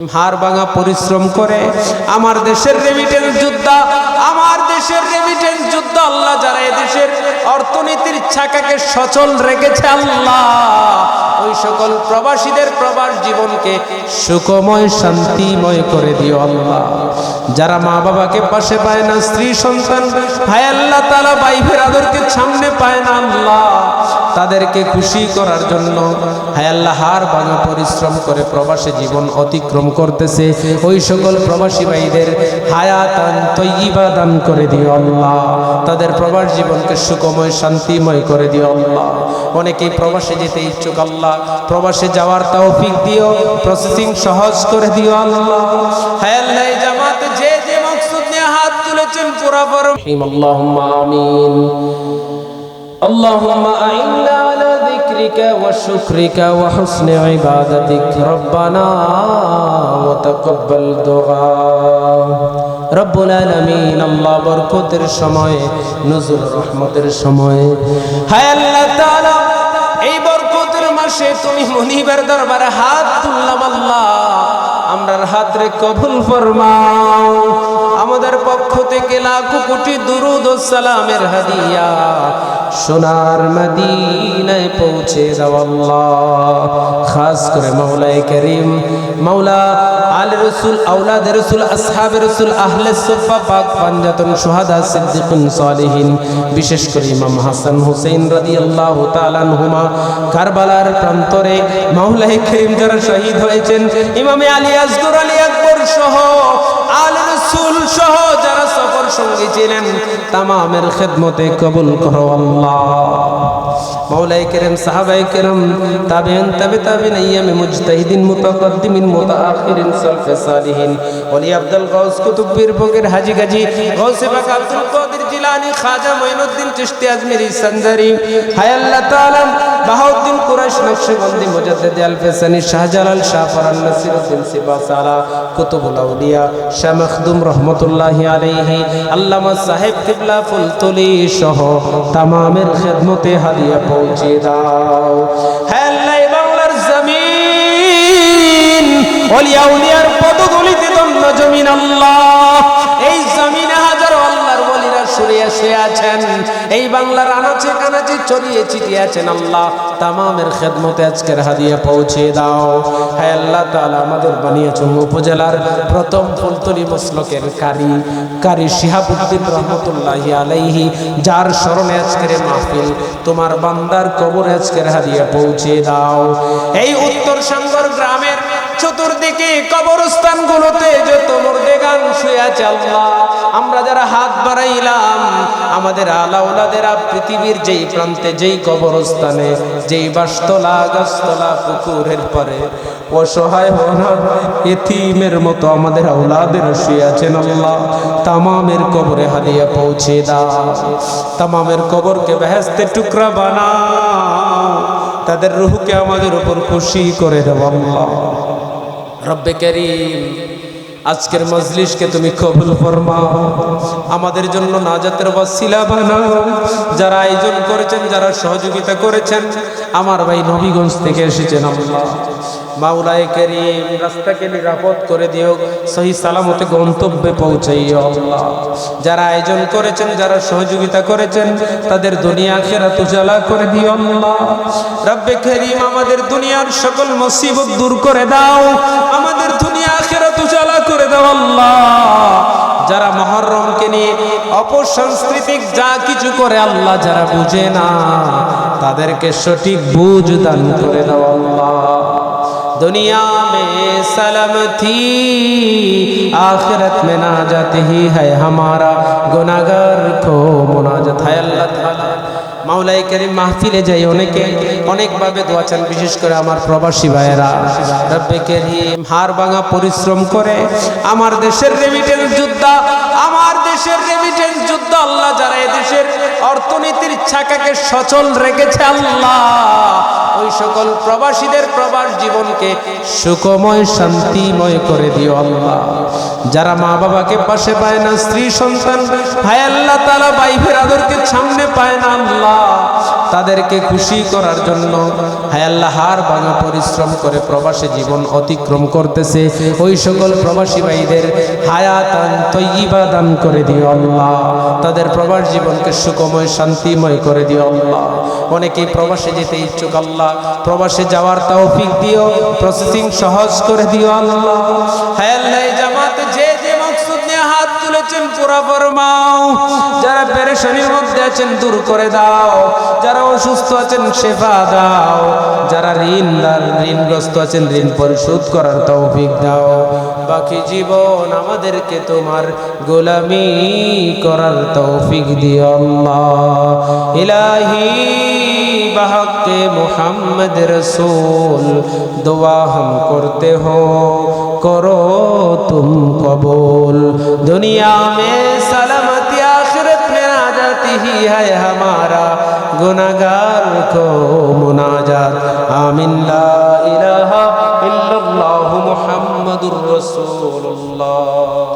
হাড় ভাঙা পরিশ্রম করে আমার দেশের রেমিটেন্স যোদ্ধা, আমার দেশের রেমিটেন্স যুদ্ধ, আল্লাহ যারা দেশের অর্থনীতির ছাকাকে সচল রেখেছে আল্লাহ, ওই সকল প্রবাসীদের প্রবাস জীবনকে সুখময়, শান্তিময় করে দিও আল্লাহ। যারা মা বাবাকে পাশে পায় না, স্ত্রী, সন্তান হায় আল্লাহ তালা ভাই ফেরাদেরকে সামনে পায় না আল্লাহ। তাদেরকে খুশি করার জন্য। আল্লাহ, হার ভাঙা পরিশ্রম করে প্রবাসী জীবন অতিক্রম করতেছে। ওই সকল প্রবাসী ভাইদের হায়াতান তৈবা দান করে দিও আল্লাহ। তাদের প্রবাস জীবনকে সুখময়, শান্তিময় করে দিও আল্লাহ। অনেকেই প্রবাসে যেতে ইচ্ছুক আল্লাহ। প্রবাসে যাওয়ার তৌফিক দিও প্রসেসিং সহজ করে দিও আল্লাহ। আল্লাহ জামাতে যে যে মকসুদ নিয়ে হাত তুলেছেন, পুরা আমিন। اللهم أعنا على ذكرك وشكرك وحسن عبادتك ربنا وتقبل دعاء رب العالمين الله বরকতের সময় নজরুল রহমতের সময় হায় আল্লাহ তাআলা এই বরকতের মাসে তুমি মনিবের দরবারে হাত তুললাম আল্লাহ আমরার হাত রে কবুল ফরমাও আমাদের পক্ষ থেকে লাখো কোটি দুরুদ ও সালামের হাদিয়া সোনার মদিনায় পৌঁছে দাও আল্লাহ। খাস করে মাওলায়ে করিম। মাওলা আল রসুল আউলাদ রসুল, আসহাব রসুল, আহলে সুফা, পাক পাঞ্জাতন সুহাদা, সিদ্দিকুন সালিহিন। বিশেষ করে ইমাম হাসান হুসেইন রাদিয়াল্লাহু তাআলা আনহুমা। কারবালার প্রান্তরে মাওলায়ে করিম যারা শহীদ হয়েছেন, ইমামে আলী আসগর আলী আকবর সহ আল রসুল সহ যারা সঙ্গী ছিলেন তামামের খেদমতে কবুল করো আল্লাহ। মাওলাই কেরম, সাহাবাই কেরম তাবেন তবে তাবেন আইয়ামে মুজতাহিদিন, মুতাকদ্দিমিন, মুতাআখিরিন, সালফে সালিহিন। ওলি আব্দুল গাউস কুতুব পীর ফকির হাজী গাজী, গাউসে পাক Abdul Qadir Jilani, Khaja Moinuddin Chishti Ajmeri Sanjari হায় আল্লাহ তাআলা, বাহাউদ্দিন কুরাইশ নকশবন্দি, মুজাদ্দিদ আল ফেসানি, শাহজালাল শাহ ফরান নাসিরউদ্দিন সিবাসারা কুতুবুল আউলিয়া, শাহ মখদুম রহমতুল্লাহি আলাইহি। আল্লামা সাহেব কিবলা ফুলতলি সহ তামামের খেদমতে হাদিয়া পৌঁছে দাও। হ্যাঁ বাংলার জমিন অলিয়া উলিয়ার পদগুলিতে দন্য জমিন আল্লাহ। এই বাংলার আনাচে কানাচে ছড়িয়ে ছিটিয়ে আছেন আল্লাহ। তামামের খেদমতে আজকের হাদিয়া পৌঁছে দাও। হ্যাঁ আল্লাহ তাআলা, আমাদের বানিয়াচং উপজেলার প্রথম ফুলতলি মসলকের কারি কারি শিহাবুদ্দিন রহমতুল্লাহি আলাইহি, যার স্মরণে আজকের মাহফিল তোমার বান্দার কবরে আজকের হাদিয়া পৌঁছে দাও। এই উত্তর সাঙ্গর গ্রামের চতুর্দিকে কবরস্থান গুলোতে যত মুর্দেগান শুয়ে আছে আল্লাহ আমাদের আলাউলাদেরা পৃথিবীর যেই প্রান্তে, যেই কবরস্থানে, যেই বাসতলা, গাছতলা, পুকুরের পরে অসহায় অনাথ এতিমের মতো আমাদের আওলাদের শুয়ে আছেন আল্লাহ। তামামের কবরে হাদিয়া পৌঁছে দাও। তামামের কবরকে বেহেস্তে টুকরা বানা তাদের রুহকে আমাদের উপর খুশি করে দেব আল্লাহ। রব্বে করিম আজকের মজলিসকে তুমি কবুল ফরমাও। আমাদের জন্য নাজাতের ওয়াসিলা বানাও। যারা আয়োজন করেছেন, যারা সহযোগিতা করেছেন, আমার ভাই নবীগঞ্জ থেকে এসেছেন আল্লাহ। মাওলায়ে করিম, রাস্তাকে নিরাপদ করে দিও, সহি সালামতে গন্তব্যে পৌঁছাইও আল্লাহ। যারা আয়োজন করেছেন, যারা সহযোগিতা করেছেন, তাদের দুনিয়া আখিরাত উজালা করে দিও আল্লাহ। রব্বে করিম, আমাদের দুনিয়ার সকল মুসিবত দূর করে দাও। আমাদের দুনিয়া আল্লাহ যারা মহরমকে নিয়ে অপসাংস্কৃতিক যা কিছু করে আল্লাহ যারা বুঝে না, তাদেরকে সঠিক বুঝ দান করে দাও আল্লাহ। দুনিয়া মে সালাম থি, আখিরত মে না যাতে হি হ্যায় হামারা গুনাহগার কো মুনাজাত। হ্যায় আল্লাহ তাআলা মাওলাই কারীম মাহফিলে যাই অনেকে অনেকভাবে দোয়া চান, বিশেষ করে আমার প্রবাসী ভাইয়েরা। রব্বে হার ভাঙা পরিশ্রম করে আমার দেশের রেমিটেন্স যোদ্ধা, আমার দেশের রেমিটেন্স যুদ্ধ, আল্লাহ যারা এদেশের অর্থনীতির ছাকাকে সচল রেখেছে, আল্লাহ, ওই সকল প্রবাসীদের প্রবাস জীবনকে সুখময়, শান্তিময় করে দিও, আল্লাহ। যারা মা বাবাকে পাশে পায় না, স্ত্রী, সন্তান হায় আল্লাহ তালা ভাই ফেরাদেরকে সামনে পায় না, আল্লাহ। তাদেরকে খুশি করার জন্য আল্লাহ, হার ভাঙা পরিশ্রম করে প্রবাসী জীবন অতিক্রম করতেছে। ওই সকল প্রবাসী ভাইদের হায়াতান তৈবা দান করে দিও আল্লাহ। তাদের প্রবাস জীবনকে সুখময়, শান্তিময় করে দিও আল্লাহ। অনেকেই প্রবাসে যেতে ইচ্ছুক আল্লাহ। প্রবাসে যাওয়ার তৌফিক দিও প্রসেসিং সহজ করে দিও আল্লাহ। হায় আল্লাহ, এই জামাতে যে যে মকসুদ নিয়ে হাত তুলেছেন, পুরা ফরমাও। আছেন, দূর করে দাও। যারা অসুস্থ আছেন সেবা দাও। যারা ঋণ ঋণগ্রস্ত আছেন, ঋণ পরিশোধ করার তৌফিক দাও। বাকি জীবন আমাদেরকে তোমার গোলামি করার তৌফিক দিও ইলাহি বাহকে মোহাম্মদ রসুল, দোয়া হম করতে হো, করো তুম কবুল। দুনিয়া মে সালামত ही है हमारा गुनागार को मुनाजात आमिन ला इलाहा इल्लल्लाहु मुहम्मदुर रसूलुल्लाह